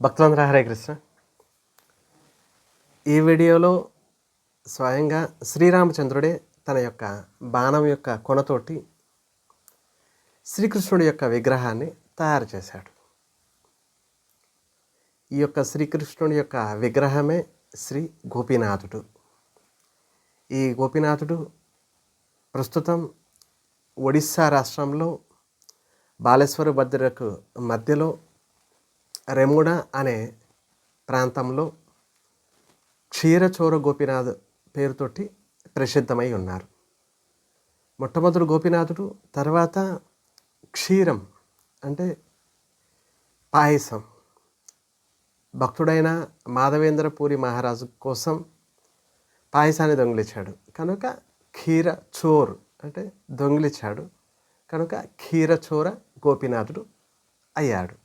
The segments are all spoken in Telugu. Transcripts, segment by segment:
భక్తులందరూ హరే కృష్ణ. ఈ వీడియోలో స్వయంగా శ్రీరామచంద్రుడే తన యొక్క బాణం యొక్క కొనతోటి శ్రీకృష్ణుడి యొక్క విగ్రహాన్ని తయారు చేశాడు. ఈ యొక్క శ్రీకృష్ణుడి యొక్క విగ్రహమే శ్రీ గోపీనాథుడు. ఈ గోపీనాథుడు ప్రస్తుతం ఒడిస్సా రాష్ట్రంలో బాలేశ్వర భద్రకు మధ్యలో రెముడ అనే ప్రాంతంలో క్షీరచోర గోపినాథ్ పేరుతోటి ప్రసిద్ధమై ఉన్నారు. మొట్టమొదటి గోపినాథుడు తర్వాత క్షీరం అంటే పాయసం. భక్తుడైన మాధవేంద్రపూరి మహారాజు కోసం పాయసాన్ని దొంగిలించాడు. కనుక క్షీర చోర్ అంటే దొంగిలించాడు. కనుక క్షీరచోర గోపినాథుడు అయ్యాడు.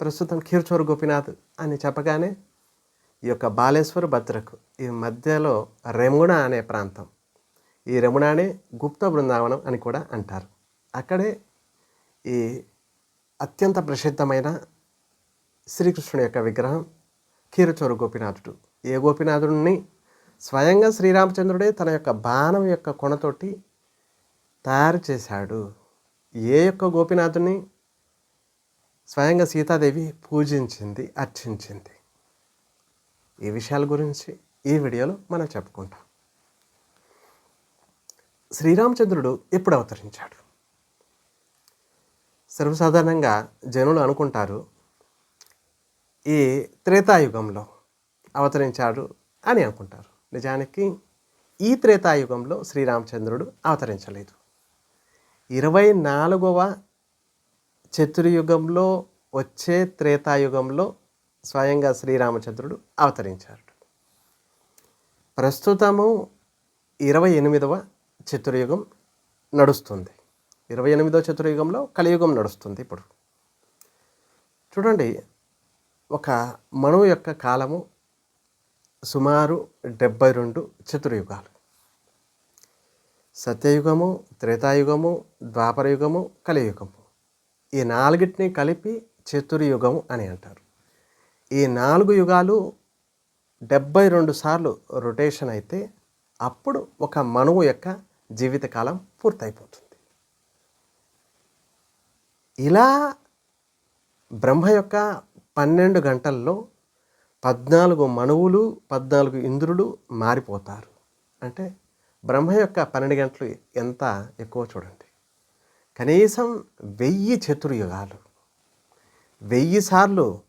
ప్రస్తుతం క్షీరచోర గోపినాథ్ అని చెప్పగానే ఈ యొక్క బాలేశ్వర భద్రకు ఈ మధ్యలో రెముణ అనే ప్రాంతం. ఈ రెముణానే గుప్త బృందావనం అని కూడా అంటారు. అక్కడే ఈ అత్యంత ప్రసిద్ధమైన శ్రీకృష్ణుని యొక్క విగ్రహం క్షీరచోర గోపినాథుడు. ఏ గోపినాథుడిని? స్వయంగా శ్రీరామచంద్రుడే తన యొక్క బాణం యొక్క కొనతోటి తయారు చేశాడు. ఏ యొక్క గోపినాథుని? స్వయంగా సీతాదేవి పూజించింది అర్చించింది. ఈ విషయాల గురించి ఈ వీడియోలో మనం చెప్పుకుంటాం. శ్రీరామచంద్రుడు ఎప్పుడు అవతరించాడు? సర్వసాధారణంగా జనులు అనుకుంటారు ఈ త్రేతాయుగంలో అవతరించాడు అని అనుకుంటారు. నిజానికి ఈ త్రేతాయుగంలో శ్రీరామచంద్రుడు అవతరించలేదు. ఇరవై నాలుగవ చతుర్యుగంలో వచ్చే త్రేతాయుగంలో స్వయంగా శ్రీరామచంద్రుడు అవతరించారు ప్రస్తుతము ఇరవై ఎనిమిదవ చతుర్యుగం నడుస్తుంది. ఇరవై ఎనిమిదవ చతుర్యుగంలో కలియుగం నడుస్తుంది ఇప్పుడు. చూడండి ఒక మనువు యొక్క కాలము సుమారు డెబ్బై రెండు చతుర్యుగాలు. సత్యయుగము త్రేతాయుగము ద్వాపరయుగము కలియుగము. ఈ నాలుగిటిని కలిపి చతుర్యుగం అని అంటారు. ఈ నాలుగు యుగాలు డెబ్బై రెండు సార్లు రొటేషన్ అయితే అప్పుడు ఒక మనువు యొక్క జీవితకాలం పూర్తయిపోతుంది. ఇలా బ్రహ్మ యొక్క పన్నెండు గంటల్లో పద్నాలుగు మనువులు పద్నాలుగు ఇంద్రులు మారిపోతారు. అంటే బ్రహ్మ యొక్క పన్నెండు గంటలు ఎంత ఎక్కువ చూడండి. కనీసం వెయ్యి చతుర్యుగాలు. వెయ్యి సార్లు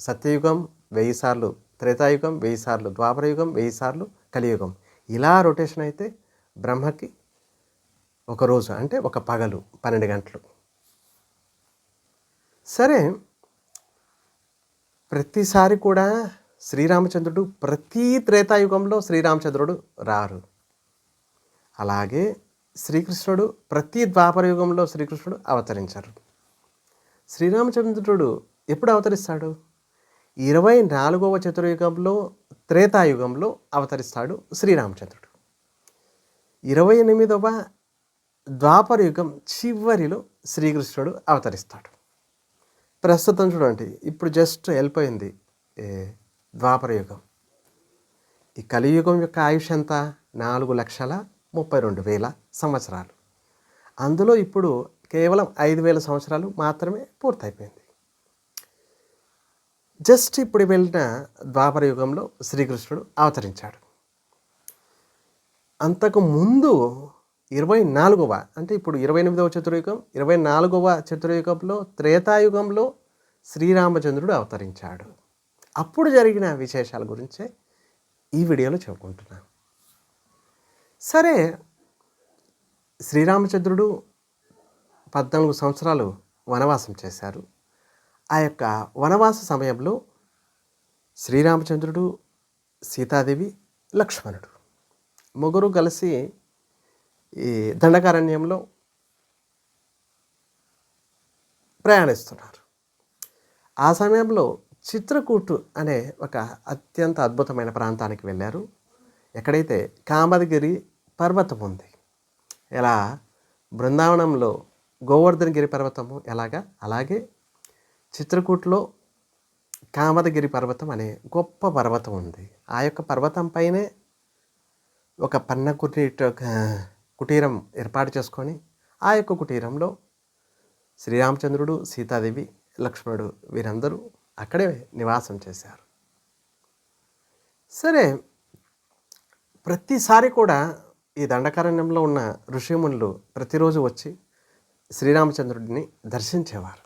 సత్యయుగం వెయ్యి సార్లు త్రేతాయుగం వెయ్యి సార్లు ద్వాపరయుగం వెయ్యి సార్లు కలియుగం. ఇలా రొటేషన్ అయితే బ్రహ్మకి ఒక రోజు అంటే ఒక పగలు పన్నెండు గంటలు. సరే ప్రతిసారి కూడా శ్రీరామచంద్రుడు ప్రతి త్రేతాయుగంలో శ్రీరామచంద్రుడు రారు. అలాగే శ్రీకృష్ణుడు ప్రతి ద్వాపరయుగంలో శ్రీకృష్ణుడు అవతరించారు. శ్రీరామచంద్రుడు ఎప్పుడు అవతరిస్తాడు? ఇరవై నాలుగవ చతుర్యుగంలో త్రేతాయుగంలో అవతరిస్తాడు శ్రీరామచంద్రుడు. ఇరవై ఎనిమిదవ ద్వాపరయుగం చివరిలో శ్రీకృష్ణుడు అవతరిస్తాడు. ప్రస్తుతం చూడండి ఇప్పుడు జస్ట్ వెళ్ళిపోయింది ఏ ద్వాపరయుగం ఈ కలియుగం యొక్క ఆయుష్ ఎంత? నాలుగు లక్షల ముప్పై రెండు వేల సంవత్సరాలు. అందులో ఇప్పుడు కేవలం ఐదు వేల సంవత్సరాలు మాత్రమే పూర్తయిపోయింది. జస్ట్ ఇప్పుడు వెళ్ళిన ద్వాపర యుగంలో శ్రీకృష్ణుడు అవతరించాడు. అంతకు ముందు ఇరవై నాలుగవ అంటే ఇప్పుడు ఇరవై ఎనిమిదవ చతుర్యుగం ఇరవై నాలుగవ చతుర్యుగంలో త్రేతాయుగంలో శ్రీరామచంద్రుడు అవతరించాడు. అప్పుడు జరిగిన విశేషాల గురించే ఈ వీడియోలో చెప్పుకుంటున్నాను. సరే శ్రీరామచంద్రుడు పద్నాలుగు సంవత్సరాలు వనవాసం చేశారు. ఆ యొక్క వనవాస సమయంలో శ్రీరామచంద్రుడు సీతాదేవి లక్ష్మణుడు ముగ్గురు కలిసి ఈ దండకారణ్యంలో ప్రయాణిస్తున్నారు. ఆ సమయంలో చిత్రకూటు అనే ఒక అత్యంత అద్భుతమైన ప్రాంతానికి వెళ్ళారు. ఎక్కడైతే కామదగిరి పర్వతం ఉంది. ఎలా? బృందావనంలో గోవర్ధనగిరి పర్వతము ఎలాగా? అలాగే చిత్రకూట్లో కామదగిరి పర్వతం అనే గొప్ప పర్వతం ఉంది. ఆ యొక్క పర్వతం పైనే ఒక పన్న కుటీర కుటీరం ఏర్పాటు చేసుకొని ఆ యొక్క కుటీరంలో శ్రీరామచంద్రుడు సీతాదేవి లక్ష్మణుడు వీరందరూ అక్కడే నివాసం చేశారు. సరే ప్రతిసారి కూడా ఈ దండకారణ్యంలో ఉన్న ఋషిమునులు ప్రతిరోజు వచ్చి శ్రీరామచంద్రుడిని దర్శించేవారు.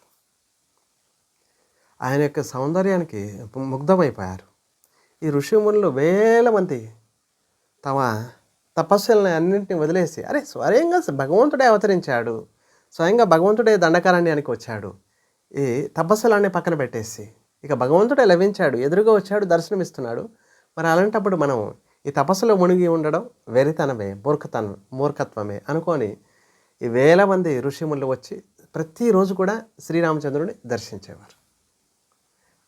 ఆయన యొక్క సౌందర్యానికి ముగ్ధమైపోయారు. ఈ ఋషిమునులు వేల మంది తమ తపస్సులను అన్నింటినీ వదిలేసి అరే స్వయంగా భగవంతుడే అవతరించాడు. స్వయంగా భగవంతుడే దండకారణ్యానికి వచ్చాడు. ఈ తపస్సులన్నీ పక్కన పెట్టేసి ఇక భగవంతుడే లభించాడు. ఎదురుగా వచ్చాడు దర్శనమిస్తున్నాడు. మరి అలాంటప్పుడు మనం ఈ తపస్సులో మునిగి ఉండడం వెరితనమే మూర్ఖతనం మూర్ఖత్వమే అనుకొని ఈ వేల మంది ఋషిములు వచ్చి ప్రతిరోజు కూడా శ్రీరామచంద్రుని దర్శించేవారు.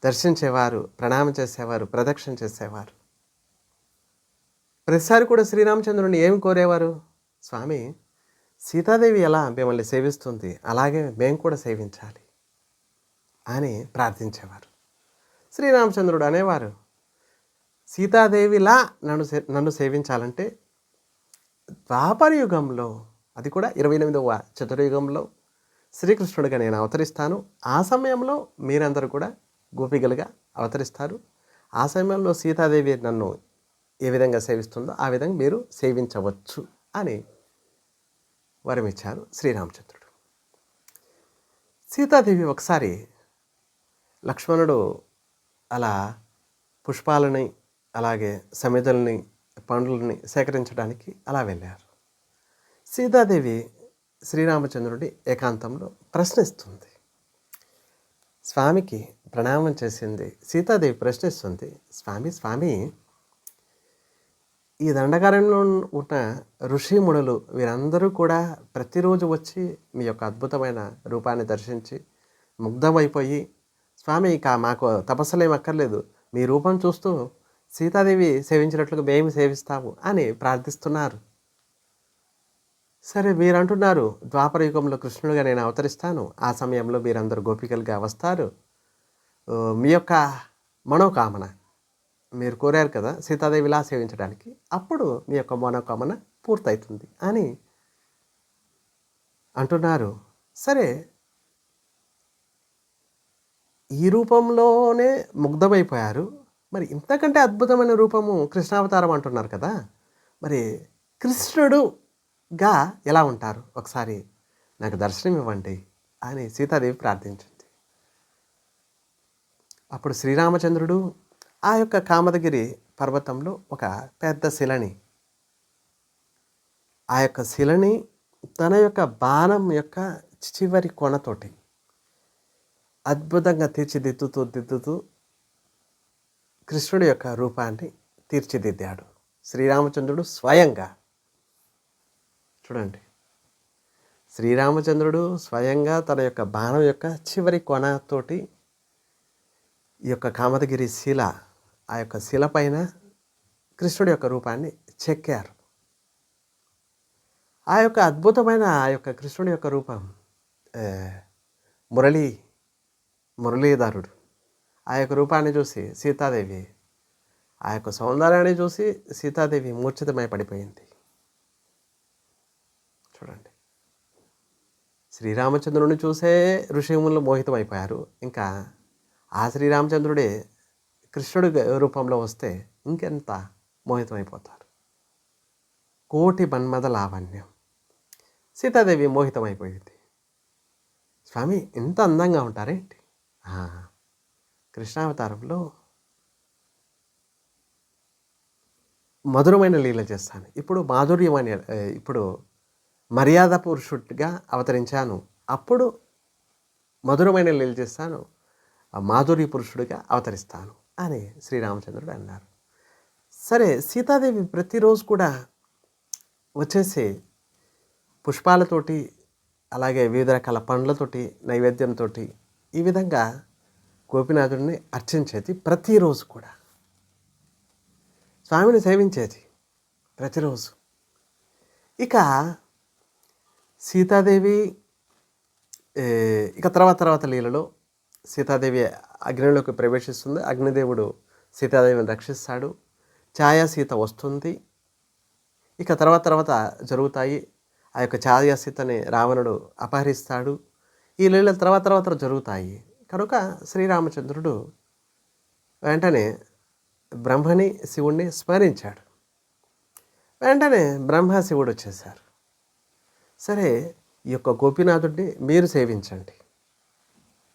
దర్శించేవారు ప్రణామం చేసేవారు ప్రదక్షిణ చేసేవారు. ప్రతిసారి కూడా శ్రీరామచంద్రుని ఏమి కోరేవారు? స్వామి సీతాదేవి ఎలా మిమ్మల్ని సేవిస్తుంది? అలాగే మేము కూడా సేవించాలి అని ప్రార్థించేవారు. శ్రీరామచంద్రుడు అనేవారు సీతాదేవిలా నన్ను సే నన్ను సేవించాలంటే ద్వాపర యుగంలో అది కూడా ఇరవై ఎనిమిదవ చతుర్యుగంలో శ్రీకృష్ణుడిగా నేను అవతరిస్తాను. ఆ సమయంలో మీరందరూ కూడా గోపికలుగా అవతరిస్తారు. ఆ సమయంలో సీతాదేవి నన్ను ఏ విధంగా సేవిస్తుందో ఆ విధంగా మీరు సేవించవచ్చు అని వరమిచ్చారు శ్రీరామచంద్రుడు. సీతాదేవి ఒకసారి లక్ష్మణుడు అలా పుష్పాలని అలాగే సమిధల్ని పండ్లని సేకరించడానికి అలా వెళ్ళారు. సీతాదేవి శ్రీరామచంద్రుడి ఏకాంతంలో ప్రశ్నిస్తుంది. స్వామికి ప్రణామం చేసింది సీతాదేవి ప్రశ్నిస్తుంది స్వామి స్వామి ఈ దండకారంలో ఉన్న ఋషిమునులు వీరందరూ కూడా ప్రతిరోజు వచ్చి మీ యొక్క అద్భుతమైన రూపాన్ని దర్శించి ముగ్ధమైపోయి స్వామి ఇక మాకు తపస్సులేం అక్కర్లేదు. మీ రూపం చూస్తూ సీతాదేవి సేవించినట్లుగా మేము సేవిస్తాము అని ప్రార్థిస్తున్నారు. సరే మీరు అంటున్నారు ద్వాపర యుగంలో కృష్ణుడిగా నేను అవతరిస్తాను. ఆ సమయంలో మీరందరూ గోపికలుగా వస్తారు. మీ యొక్క మనోకామన మీరు కోరారు కదా సీతాదేవిలా సేవించడానికి అప్పుడు మీ యొక్క మనోకామన పూర్తవుతుంది అని అంటున్నారు. సరే ఈ రూపంలోనే ముగ్ధమైపోయారు. మరి ఇంతకంటే అద్భుతమైన రూపము కృష్ణావతారం అంటున్నారు కదా. మరి కృష్ణుడుగా ఎలా ఉంటారు? ఒకసారి నాకు దర్శనం ఇవ్వండి అని సీతాదేవి ప్రార్థించింది. అప్పుడు శ్రీరామచంద్రుడు ఆ యొక్క కామదగిరి పర్వతంలో ఒక పెద్ద శిలని ఆ యొక్క శిలని తన యొక్క బాణం యొక్క చివరి కొనతోటి అద్భుతంగా తీర్చిదిద్దుతూ దిద్దుతూ కృష్ణుడి యొక్క రూపాన్ని తీర్చిదిద్దాడు. శ్రీరామచంద్రుడు స్వయంగా చూడండి. శ్రీరామచంద్రుడు స్వయంగా తన యొక్క బాణం యొక్క చివరి కొనతోటి ఈ యొక్క కామదగిరి శిల ఆ యొక్క శిల పైన కృష్ణుడి యొక్క రూపాన్ని చెక్కారు. ఆ యొక్క అద్భుతమైన ఆ యొక్క కృష్ణుడి యొక్క రూపం మురళీ మురళీధరుడు. ఆ యొక్క రూపాన్ని చూసి సీతాదేవి ఆ యొక్క సౌందర్యాన్ని చూసి సీతాదేవి మూర్ఛితమై పడిపోయింది. చూడండి. శ్రీరామచంద్రుడిని చూసే ఋషిములు మోహితమైపోయారు. ఇంకా ఆ శ్రీరామచంద్రుడే కృష్ణుడి రూపంలో వస్తే ఇంకెంత మోహితమైపోతారు? కోటి మన్మద లావణ్యం. సీతాదేవి మోహితమైపోయింది. స్వామి ఇంత అందంగా ఉంటారేంటి? ఆ, కృష్ణావతారంలో మధురమైన లీల చేస్తాను. ఇప్పుడు మాధుర్యం అని ఇప్పుడు మర్యాద పురుషుడిగా అవతరించాను. అప్పుడు మధురమైన లీల చేస్తాను. ఆ మాధుర్య పురుషుడిగా అవతరిస్తాను అని శ్రీరామచంద్రుడు అన్నారు. సరే సీతాదేవి ప్రతిరోజు కూడా వచ్చేసి పుష్పాలతోటి అలాగే వివిధ రకాల పండ్లతోటి నైవేద్యంతో ఈ విధంగా గోపినాథుడిని అర్చించేది ప్రతిరోజు కూడా. స్వామిని సేవించేది ప్రతిరోజు. ఇక సీతాదేవి ఇక తర్వాత తర్వాత లీలలో సీతాదేవి అగ్నిలోకి ప్రవేశిస్తుంది. అగ్నిదేవుడు సీతాదేవిని రక్షిస్తాడు. ఛాయా సీత వస్తుంది. ఇక తర్వాత తర్వాత జరుగుతాయి. ఆ యొక్క ఛాయా సీతని రావణుడు అపహరిస్తాడు. ఈ లీల తర్వాత తర్వాత జరుగుతాయి. కనుక శ్రీరామచంద్రుడు వెంటనే బ్రహ్మని శివుణ్ణి స్మరించాడు. వెంటనే బ్రహ్మ శివుడు వచ్చేసారు సరే ఈ యొక్క గోపీనాథుడిని మీరు సేవించండి.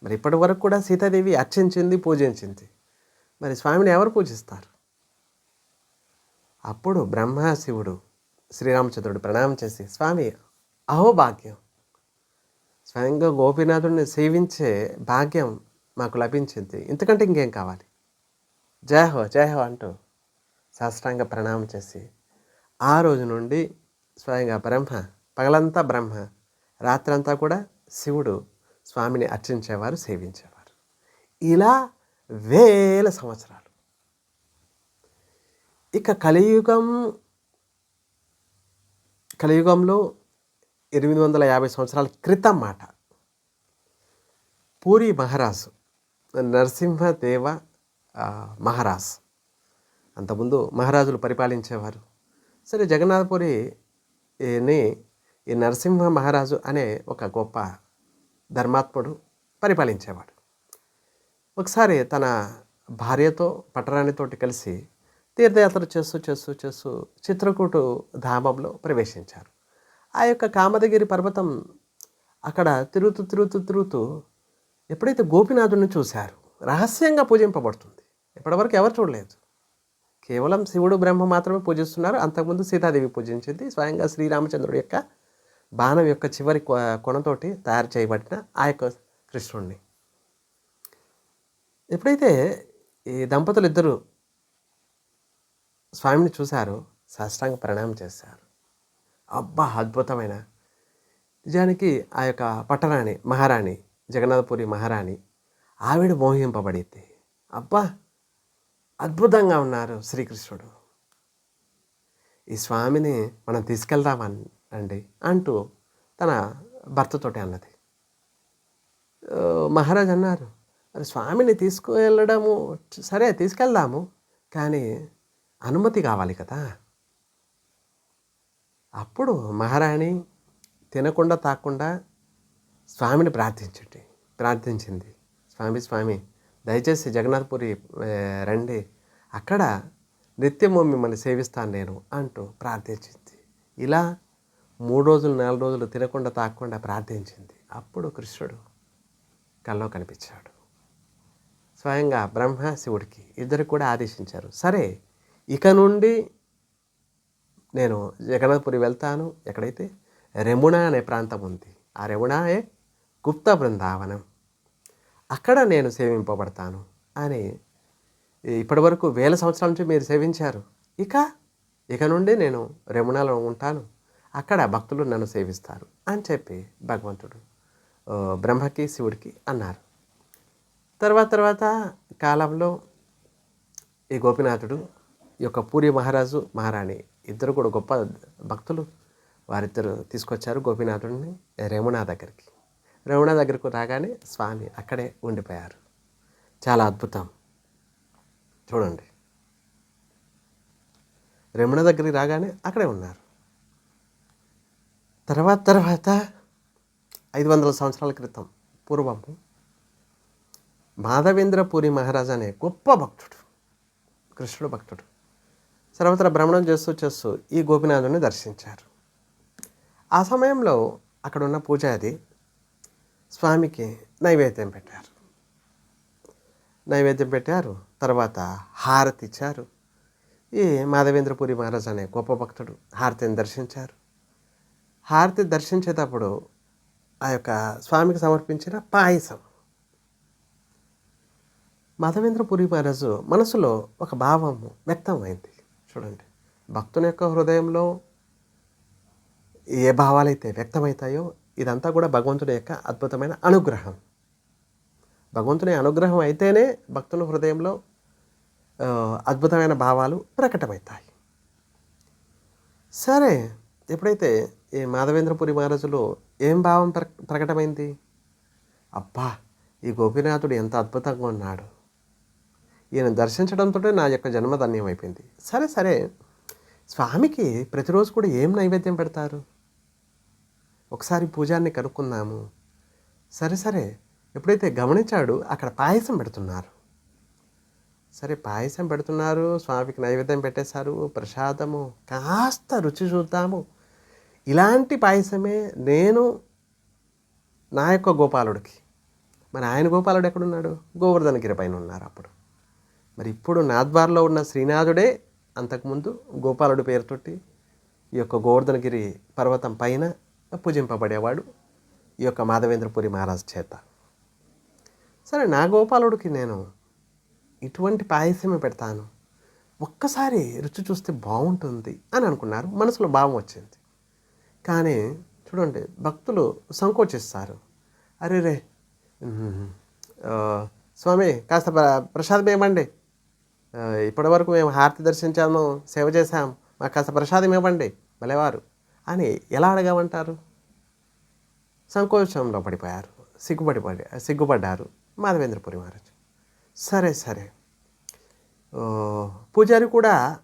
మరి ఇప్పటి వరకు కూడా సీతాదేవి అర్చించింది పూజించింది. మరి స్వామిని ఎవరు పూజిస్తారు? అప్పుడు బ్రహ్మ శివుడు శ్రీరామచంద్రుడు ప్రణామం చేసి స్వామి అహోభాగ్యం స్వయంగా గోపీనాథుడిని సేవించే భాగ్యం మాకు లభించింది. ఇంతకంటే ఇంకేం కావాలి? జయ హో జయ హో అంటూ శాస్త్రాంగ ప్రణామం చేసి ఆ రోజు నుండి స్వయంగా బ్రహ్మ పగలంతా బ్రహ్మ రాత్రంతా కూడా శివుడు స్వామిని అర్చించేవారు సేవించేవారు. ఇలా వేల సంవత్సరాలు. ఇక కలియుగం కలియుగంలో ఎనిమిది వందల యాభై సంవత్సరాల క్రితం మాట పూరి మహారాజు నరసింహదేవ మహారాజ్. అంతకుముందు మహారాజులు పరిపాలించేవారు. సరే జగన్నాథపురి ని ఈ నరసింహ మహారాజు అనే ఒక గొప్ప ధర్మాత్ముడు పరిపాలించేవాడు. ఒకసారి తన భార్యతో పట్టరాణితోటి కలిసి తీర్థయాత్ర చేస్తూ చేస్తూ చేస్తూ చిత్రకూటు ధామంలో ప్రవేశించారు. ఆ యొక్క కామదగిరి పర్వతం అక్కడ తిరుగుతూ తిరుగుతూ తిరుగుతూ ఎప్పుడైతే గోపినాథుడిని చూశారు రహస్యంగా పూజింపబడుతుంది. ఇప్పటివరకు ఎవరు చూడలేదు? కేవలం శివుడు బ్రహ్మ మాత్రమే పూజిస్తున్నారు. అంతకుముందు సీతాదేవి పూజించింది. స్వయంగా శ్రీరామచంద్రుడి యొక్క బాణం యొక్క చివరి కొ- కొనతోటి తయారు చేయబడిన ఆ యొక్క కృష్ణుడిని ఎప్పుడైతే ఈ దంపతులు ఇద్దరు స్వామిని చూశారు సాష్టాంగ ప్రణామం చేశారు. అబ్బా అద్భుతమైన. నిజానికి ఆ యొక్క పట్టరాణి మహారాణి జగన్నాథపురి మహారాణి ఆవిడ మోహింపబడింది అబ్బా అద్భుతంగా ఉన్నారు శ్రీకృష్ణుడు. ఈ స్వామిని మనం తీసుకెళ్దామండి అంటూ తన భర్తతోటి అన్నది. మహారాజ్ అన్నారు మరి స్వామిని తీసుకువెళ్ళడము సరే తీసుకెళ్దాము కానీ అనుమతి కావాలి కదా. అప్పుడు మహారాణి తినకుండా తాకుండా స్వామిని ప్రార్థించండి. ప్రార్థించింది. స్వామి స్వామి దయచేసి జగన్నాథపురి రండి. అక్కడ నిత్యము మిమ్మల్ని సేవిస్తాను నేను అంటూ ప్రార్థించింది. ఇలా మూడు రోజులు నాలుగు రోజులు తినకుండా తాకుండా ప్రార్థించింది. అప్పుడు కృష్ణుడు కల్లో కనిపించాడు. స్వయంగా బ్రహ్మ శివుడికి ఇద్దరు కూడా ఆదేశించారు. సరే ఇక నుండి నేను జగన్నాథపురి వెళ్తాను. ఎక్కడైతే రెముణ అనే ప్రాంతం ఉంది ఆ రెముణాయే గుప్త బృందావనం. అక్కడ నేను సేవింపబడతాను అని ఇప్పటివరకు వేల సంవత్సరాల నుంచి మీరు సేవించారు. ఇక ఇక నుండి నేను రెముణలో ఉంటాను. అక్కడ భక్తులు నన్ను సేవిస్తారు అని చెప్పి భగవంతుడు బ్రహ్మకి శివుడికి అన్నారు. తర్వాత తర్వాత కాలంలో ఈ గోపినాథుడు ఈ యొక్క పూరి మహారాజు మహారాణి ఇద్దరు కూడా గొప్ప భక్తులు. వారిద్దరు తీసుకొచ్చారు గోపీనాథుడిని రేమణ దగ్గరికి. రేమణ దగ్గరకు రాగానే స్వామి అక్కడే ఉండిపోయారు. చాలా అద్భుతం. చూడండి. రమణ దగ్గరికి రాగానే అక్కడే ఉన్నారు. తర్వాత తర్వాత ఐదు వందల సంవత్సరాల క్రితం పూర్వం మాధవేంద్రపురి మహారాజు అనే గొప్ప భక్తుడు కృష్ణుడు భక్తుడు. సర్వత్రా భ్రమణం చేస్తూ చేస్తూ ఈ గోపినాథుని దర్శించారు. ఆ సమయంలో అక్కడ ఉన్న పూజారి స్వామికి నైవేద్యం పెట్టారు. నైవేద్యం పెట్టారు తర్వాత హారతి ఇచ్చారు. ఈ మాధవేంద్రపురి మహారాజ్ అనే గొప్ప భక్తుడు హారతిని దర్శించారు. హారతి దర్శించేటప్పుడు ఆ యొక్క స్వామికి సమర్పించిన పాయసం. మాధవేంద్రపురి మహారాజు మనసులో ఒక భావం వ్యక్తమైంది. చూడండి. భక్తుని యొక్క హృదయంలో ఏ భావాలైతే వ్యక్తమవుతాయో ఇదంతా కూడా భగవంతుని యొక్క అద్భుతమైన అనుగ్రహం. భగవంతుని అనుగ్రహం అయితేనే భక్తుని హృదయంలో అద్భుతమైన భావాలు ప్రకటమవుతాయి. సరే ఎప్పుడైతే ఈ మాధవేంద్రపురి మహారాజులో ఏం భావం ప్ర ప్రకటమైంది? అబ్బా ఈ గోపీనాథుడు ఎంత అద్భుతంగా ఉన్నాడు. ఈయన దర్శించడంతో నా యొక్క జన్మ ధన్యమైపోయింది సరే సరే. స్వామికి ప్రతిరోజు కూడా ఏం నైవేద్యం పెడతారు? ఒకసారి పూజాన్ని కనుక్కుందాము. సరే సరే. ఎప్పుడైతే గమనించాడు అక్కడ పాయసం పెడుతున్నారు. సరే పాయసం పెడుతున్నారు. స్వామికి నైవేద్యం పెట్టేశారు. ప్రసాదము. కాస్త రుచి చూద్దాము. ఇలాంటి పాయసమే నేను నా యొక్క గోపాలుడికి. మరి ఆయన గోపాలుడు ఎక్కడున్నాడు? గోవర్ధనగిరి పైన ఉన్నారు అప్పుడు. మరి ఇప్పుడు నాద్వార్లో ఉన్న శ్రీనాథుడే అంతకుముందు గోపాలుడి పేరుతోటి ఈ యొక్క గోవర్ధనగిరి పర్వతం పైన పూజింపబడేవాడు ఈ యొక్క మాధవేంద్రపురి మహారాజ్ చేత. సరే నా గోపాలుడికి నేను ఇటువంటి పాయసమే పెడతాను. ఒక్కసారి రుచి చూస్తే బాగుంటుంది అని అనుకున్నారు. మనసులో భావం వచ్చింది. కానీ చూడండి భక్తులు సంకోచిస్తారు. అరే రే స్వామి కాస్త ప్ర- ప్రసాదం ఏమండి ఇప్పటివరకు ఇప్పటి వరకు మేము హారతి దర్శించాము సేవ చేశాం. మాకు కాస్త ప్రసాదం ఇవ్వండి భలేవారు అని ఎలా అడగమంటారు? సంకోచంలో పడిపోయారు సిగ్గుపడి సిగ్గుపడ్డారు మాధవేంద్రపురి మహారాజు. సరే సరే. పూజారి కూడా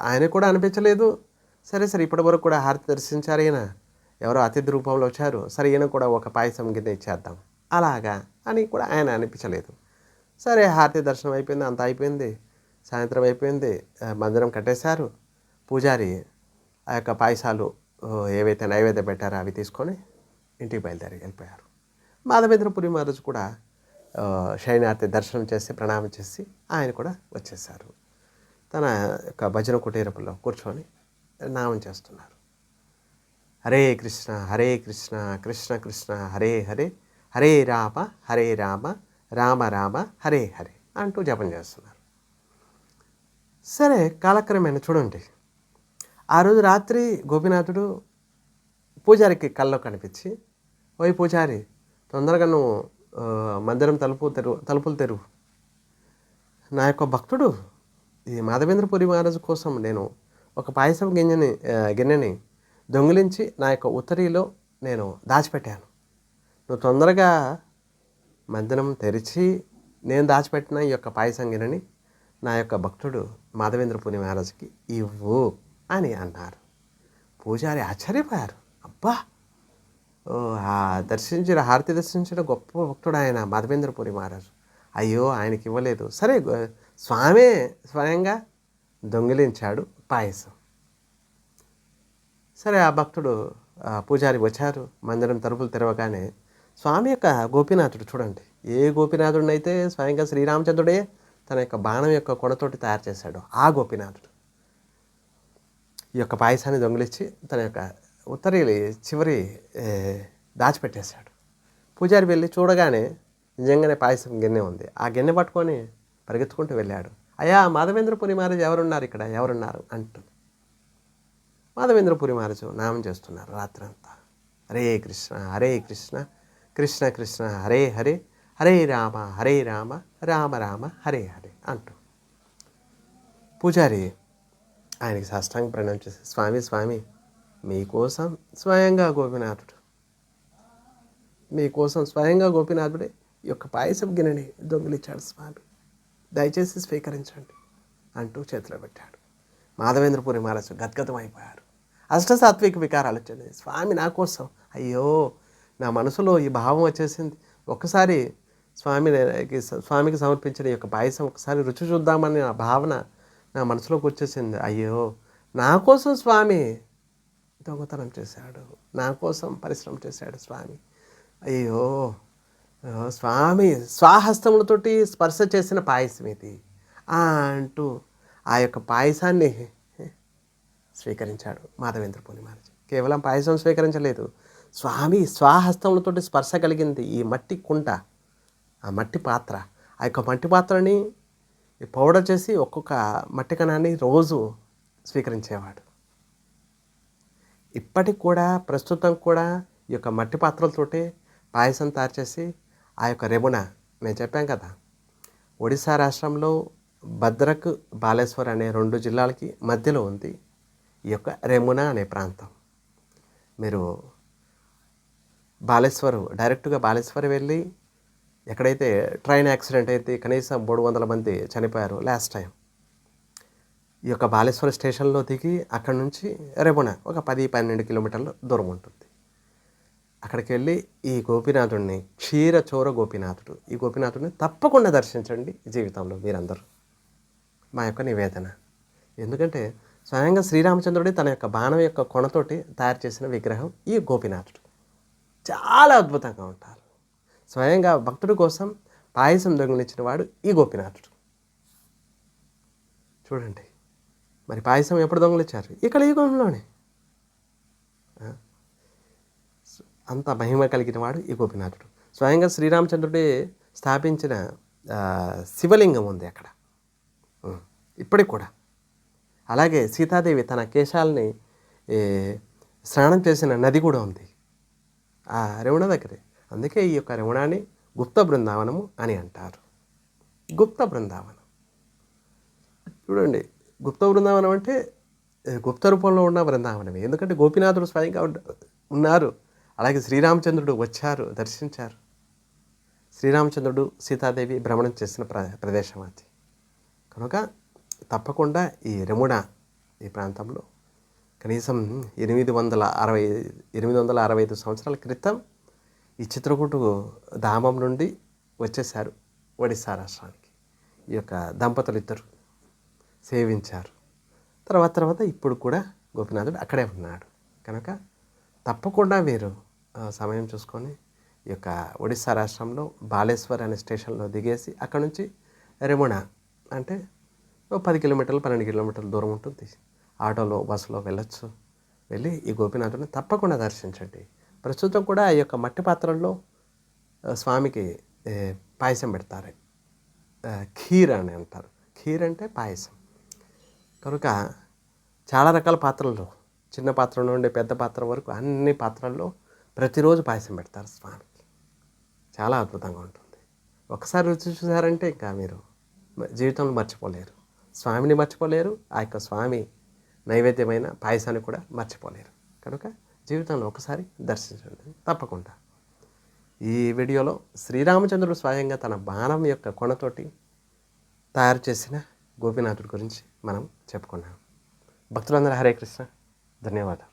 ఆయన కూడా అనిపించలేదు. సరే సరే ఇప్పటి వరకు కూడా హారతి దర్శించారు ఈయన. ఎవరో అతిథి రూపంలో వచ్చారు. సరే ఈయన కూడా ఒక పాయసం గిన్నె ఇచ్చేద్దాం. అలాగా అని కూడా ఆయన అనిపించలేదు. సరే హారతి దర్శనం అయిపోయింది అంత అయిపోయింది. సాయంత్రం అయిపోయింది మందిరం కట్టేశారు. పూజారి ఆ యొక్క పాయసాలు ఏవైతే నైవేద్యం పెట్టారో అవి తీసుకొని ఇంటికి బయలుదేరి వెళ్ళిపోయారు. మాధవేంద్రపురి మహారాజు కూడా శయనార్తి దర్శనం చేసి ప్రణామం చేసి ఆయన కూడా వచ్చేసారు తన యొక్క భజన కుటీరంలో కూర్చొని నామం చేస్తున్నారు. హరే కృష్ణ హరే కృష్ణ కృష్ణ కృష్ణ హరే హరే హరే రామ హరే రామ రామ రామ హరే హరే అంటూ జపం చేస్తున్నారు. సరే కాలక్రమేణ చూడండి. ఆ రోజు రాత్రి గోపినాథుడు పూజారికి కల్లో కనిపించి ఓయ్ పూజారి తొందరగా నువ్వు మందిరం తలుపు తెరువు తలుపులు తెరువు. నా యొక్క భక్తుడు ఈ మాధవేంద్రపురి మహారాజు కోసం నేను ఒక పాయసం గిన్నెని గిన్నెని దొంగిలించి నా యొక్క ఉత్తరీలో నేను దాచిపెట్టాను. నువ్వు తొందరగా మందిరం తెరిచి నేను దాచిపెట్టిన ఈ యొక్క పాయసం గిన్నెని నా యొక్క భక్తుడు మాధవేంద్రపురి మహారాజుకి ఇవ్వు అని అన్నారు. పూజారి ఆశ్చర్యపోయారు. అబ్బా! ఓ, ఆ దర్శించిన హారతి దర్శించిన గొప్ప భక్తుడు ఆయన మాధవేంద్రపురి మహారాజు. అయ్యో ఆయనకి ఇవ్వలేదు. సరే స్వామే స్వయంగా దొంగిలించాడు పాయసం. సరే ఆ భక్తుడు పూజారి వచ్చారు. మందిరం తలుపులు తెరవగానే స్వామి యొక్క గోపీనాథుడు చూడండి. ఏ గోపీనాథుడినైతే స్వయంగా శ్రీరామచంద్రుడే తన యొక్క బాణం యొక్క కొనతోటి తయారు చేశాడు ఆ గోపీనాథుడు. ఈ యొక్క పాయసాన్ని దొంగిలించి తన యొక్క ఉత్తరి చివరి దాచిపెట్టేశాడు. పూజారి వెళ్ళి చూడగానే నిజంగానే పాయసం గిన్నె ఉంది. ఆ గిన్నె పట్టుకొని పరిగెత్తుకుంటూ వెళ్ళాడు. అయ్యా మాధవేంద్రపురి మహారాజు ఎవరున్నారు ఇక్కడ? ఎవరున్నారు? అంటూ మాధవేంద్రపురి మహారాజు నామం చేస్తున్నారు రాత్రంతా. హరే కృష్ణ హరే కృష్ణ. కృష్ణ కృష్ణ హరే హరే హరే రామ హరే రామ రామ రామ హరే హరే అంటూ. పూజారి ఆయనకి సాష్టాంగ ప్రణామం చేసి స్వామి స్వామి మీకోసం స్వయంగా గోపినాథుడు మీకోసం స్వయంగా గోపినాథుడే ఈ యొక్క పాయసం గిన్నెని దొంగిలిచ్చాడు స్వామి. దయచేసి స్వీకరించండి అంటూ చేతిలో పెట్టాడు. మాధవేంద్రపురి మహారాజు గద్గదం అయిపోయారు. అష్టసాత్విక వికారాలు వచ్చింది స్వామి నా కోసం. అయ్యో నా మనసులో ఈ భావం వచ్చేసింది. ఒక్కసారి స్వామి స్వామికి సమర్పించిన యొక్క పాయసం ఒకసారి రుచి చూద్దామని నా భావన నా మనసులోకి వచ్చేసింది. అయ్యో నా కోసం స్వామి దొంగతనం చేశాడు. నా కోసం పరిశ్రమ చేశాడు స్వామి. అయ్యో స్వామి స్వాహస్తములతోటి స్పర్శ చేసిన పాయసం ఇది. అంటూ ఆ యొక్క పాయసాన్ని స్వీకరించాడు మాధవేంద్ర పూర్ణి కేవలం పాయసం స్వీకరించలేదు స్వామి స్వాహస్తములతోటి స్పర్శ కలిగింది ఈ మట్టి కుంట ఆ మట్టి పాత్ర. ఆ యొక్క మట్టి పాత్రని పౌడర్ చేసి ఒక్కొక్క మట్టి కణాన్ని రోజు స్వీకరించేవాడు. ఇప్పటికి కూడా ప్రస్తుతం కూడా ఈ యొక్క మట్టి పాత్రలతోటి పాయసం తయారు చేసి ఆ యొక్క రెమున నేను చెప్పాం కదా ఒడిశా రాష్ట్రంలో భద్రక్ బాలేశ్వర్ అనే రెండు జిల్లాలకి మధ్యలో ఉంది ఈ యొక్క రెమున అనే ప్రాంతం. మీరు బాలేశ్వర్ డైరెక్ట్గా బాలేశ్వర్ వెళ్ళి ఎక్కడైతే ట్రైన్ యాక్సిడెంట్ అయితే కనీసం మూడు వందల మంది చనిపోయారు లాస్ట్ టైం. ఈ యొక్క బాలేశ్వర స్టేషన్లో దిగి అక్కడ నుంచి రేపున ఒక పది పన్నెండు కిలోమీటర్ల దూరం ఉంటుంది. అక్కడికి వెళ్ళి ఈ గోపీనాథుడిని క్షీర చోర గోపీనాథుడు ఈ గోపీనాథుడిని తప్పకుండా దర్శించండి జీవితంలో మీరందరూ. మా యొక్క నివేదన. ఎందుకంటే స్వయంగా శ్రీరామచంద్రుడి తన యొక్క బాణం యొక్క కొనతోటి తయారు చేసిన విగ్రహం ఈ గోపీనాథుడు. చాలా అద్భుతంగా ఉంటారు. స్వయంగా భక్తుడి కోసం పాయసం దొంగిలించిన వాడు ఈ గోపినాథుడు. చూడండి మరి పాయసం ఎప్పుడు దొంగలిచ్చారు ఈ కలియుగంలోనే అంత మహిమ కలిగిన వాడు ఈ గోపినాథుడు. స్వయంగా శ్రీరామచంద్రుడే స్థాపించిన శివలింగం ఉంది అక్కడ. ఇప్పటికి కూడా. అలాగే సీతాదేవి తన కేశాలని స్నానం చేసిన నది కూడా ఉంది. ఆ రమణ దగ్గరే. అందుకే ఈ యొక్క రమణాన్ని గుప్త బృందావనము అని అంటారు. గుప్త బృందావనం. చూడండి గుప్త బృందావనం అంటే గుప్త రూపంలో ఉన్న బృందావనమే. ఎందుకంటే గోపీనాథుడు స్వయంగా ఉన్నారు. అలాగే శ్రీరామచంద్రుడు వచ్చారు దర్శించారు. శ్రీరామచంద్రుడు సీతాదేవి భ్రమణం చేసిన ప్ర ప్రదేశం అది. కనుక తప్పకుండా ఈ రముణ ఈ ప్రాంతంలో కనీసం ఎనిమిది వందల అరవై ఎనిమిది వందల అరవై ఐదు సంవత్సరాల క్రితం ఈ చిత్రకూటు ధామం నుండి వచ్చేసారు ఒడిస్సా రాష్ట్రానికి. ఈ యొక్క దంపతులు ఇద్దరు సేవించారు. తర్వాత తర్వాత ఇప్పుడు కూడా గోపినాథుడు అక్కడే ఉన్నాడు. కనుక తప్పకుండా మీరు సమయం చూసుకొని ఈ యొక్క ఒడిస్సా రాష్ట్రంలో బాలేశ్వర్ అనే స్టేషన్లో దిగేసి అక్కడ నుంచి రెముణ అంటే పది కిలోమీటర్లు పన్నెండు కిలోమీటర్ల దూరం ఉంటుంది. ఆటోలో బస్సులో వెళ్ళొచ్చు. వెళ్ళి ఈ గోపినాథుని తప్పకుండా దర్శించండి. ప్రస్తుతం కూడా ఈ యొక్క మట్టి పాత్రల్లో స్వామికి పాయసం పెడతారు. ఖీర్ అని అంటారు. ఖీర్ అంటే పాయసం. కనుక చాలా రకాల పాత్రల్లో చిన్న పాత్ర నుండి పెద్ద పాత్ర వరకు అన్ని పాత్రల్లో ప్రతిరోజు పాయసం పెడతారు స్వామికి. చాలా అద్భుతంగా ఉంటుంది. ఒకసారి రుచి చూసారంటే ఇంకా మీరు జీవితంలో మర్చిపోలేరు. స్వామిని మర్చిపోలేరు. ఆ యొక్క స్వామి నైవేద్యమైన పాయసాన్ని కూడా మర్చిపోలేరు. కనుక జీవితంలో ఒకసారి దర్శించండి. తప్పకుండా. ఈ వీడియోలో శ్రీరామచంద్రుడు స్వయంగా తన బాణం యొక్క కొనతోటి తయారు చేసిన గోపీనాథుడి గురించి మనం చెప్పుకున్నాం. భక్తులందరూ హరే కృష్ణ. ధన్యవాదాలు.